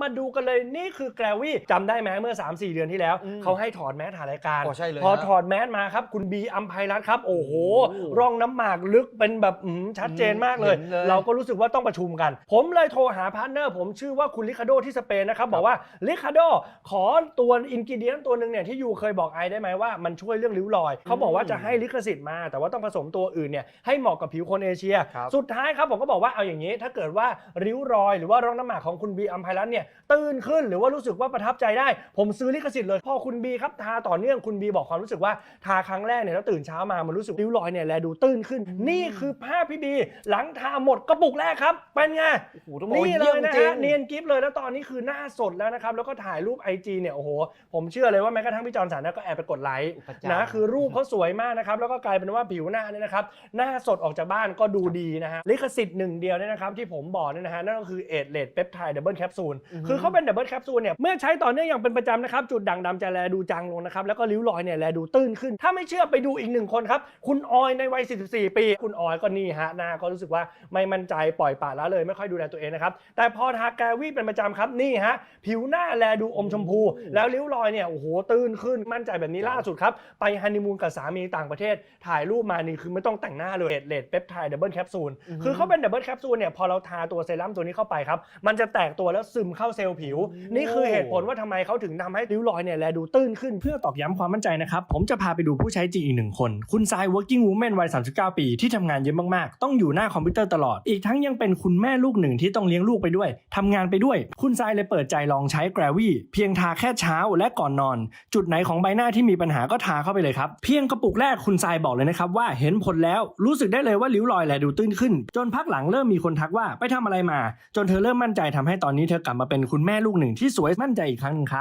มาดูกันเลยนี่คือแกรวี่จำได้ไหมเมื่อ 3-4 เดือนที่แล้ว อืมเขาให้ถอดแมสถ่ายรายการ อ๋อใช่เลยพอฮะถอดแมสมาครับ คุณบีอัมไพรัตน์ครับ โอ้โห โอ้ร่องน้ำหมากลึกเป็นแบบอืมชัดเจนมากเลย เห็นเลยเราก็รู้สึกว่าต้องประชุมกัน ผมเลยโทรหาพาร์ทเนอร์ผมชื่อว่าคุณลิคาโดที่สเปนนะครับ บอกว่าลิคาโดขอตัวอินกิเดียนตัวหนึ่งเนี่ยที่ยูเคยบอกไอได้ไหมว่ามันช่วยเรื่องริ้วรอย เขาบอกว่าจะให้ลิขสิทธิ์มา แต่ว่าต้องผสมตัวอื่นเนี่ยให้เหมาะกับผิวคนเอเชีย ครับ สุดท้ายครับผมก็บอกว่าเอาอย่างนี้ ถ้าเกิดว่าริ้วรอยหรือว่าร่องน้ำหมากของคุณบีอัมไพรัตน์เนี่ยตื้นขึ้นหรือว่ารู้สึกว่าประทับใจได้ ผมซื้อลิขสิทธิ์เลยพอคุณบีครับทาต่อเนื่องคุณบีบอกความรู้สึกว่าทาครั้งแรกเนี่ยแล้วตื่นเช้ามามันรู้สึกริ้วรอยเนี่ยแลดูตื้นขึ้น นี่คือภาพพี่บีหลังทาหมดกระปุกแรกครับเป็นไงโอ้โหต้องบอกว่านี่เลยนะจริฮะงเนียนกิฟเลยแล้วตอนนี้คือหน้าสดแล้วนะครับแล้วก็ถ่ายรูป IG เนี่ยโอ้โหผมเชื่อเลยว่าแม้กระทั่งพี่จอนสันนะก็แอบไปกดไลค์อุปจารนะคือรูปเขาสวยมากนะครับ แล้วก็กลายเป็นว่าผิวหน้าเนี่ยนะครับ หน้าสดออกจากบ้านก็ดูดีนะฮะลิขสิทธิ์หนึ่งเดียวเนี่ยนะครับ ที่ผมบอกเนี่ยนะฮะ นั่นก็คือเอทเลดเปปไทด์ดับเบิลแคปซูลอือฮึคือเขาเป็นดับเบิลแคปซูลเนี่ยเมื่อใช้ต่อเนื่องอย่างเป็นประจำนะครับจุดด่างดำจะแลดูจางลงนะครับแล้วก็ริ้วรอยเนี่ยแลดูตื้นขึ้น ถ้าไม่เชื่อไปดูอีกหนึ่งคนครับคุณออยในวัย 44 ปี คุณออยก็นี่ฮะหน้าก็รู้สึกว่าไม่มั่นใจปล่อยปละละเลยไม่ค่อยดูแลตัวเองนะครับแต่พอทาแกวี่เป็นประจำครับนี่ฮะผิวหน้าแลดูอมชมพู แล้วริ้วรอยเนี่ยโอ้โหตื้นขึ้นมั่นใจแบบนี้ล่าสุดครับไปฮันนีมูนกับสามีต่างประเทศถ่ายรูปมานี่คือไม่ต้องแต่งหน้าเลยเลดเปปไทด์ดับเบิลแคปซูลอือฮึคือเขาเป็นดับเบิลแคปซูลเนี่ยพอเราทาตัวเซรั่มตัวนี้เข้าไปครับมันจะแตกตัวแล้วซึมเข้าเซลล์ผิว นี่คือเหตุผลว่าทำไมเขาถึงทำให้ริ้วรอยเนี่ยแลดูตื้นขึ้นเพื่อตอกย้ำความมั่นใจนะครับ ผมจะพาไปดูผู้ใช้จริงอีกหนึ่งคน คุณทราย working woman วัย 39 ปี ที่ทำงานเยอะมากๆ ต้องอยู่หน้าคอมพิวเตอร์ตลอด อีกทั้งยังเป็นคุณแม่ลูกหนึ่งที่ต้องเลี้ยงลูกไปด้วยทำงานไปด้วย คุณทรายเลยเปิดใจลองใช้แกรวี่เพียงทาแค่เช้าและก่อนนอน จุดไหนของใบหน้าที่มีปัญหาก็ทาเข้าไปเลยครับเพียงกระปุกแรกคุณทรายบอกเลยนะครับว่าเห็นผลแล้วรู้สึกได้เลยว่าริ้วรอยแลดูตื้นขึ้น จนพักหลังเริ่มมีคนทักว่าไปทำอะไรมา จนเธอเริ่มมั่นใจทำให้ตอนนี้เธอกลับมาเป็นคุณแม่ลูกหนึ่งที่สวยมั่นใจอีกครั้งหนึงครับ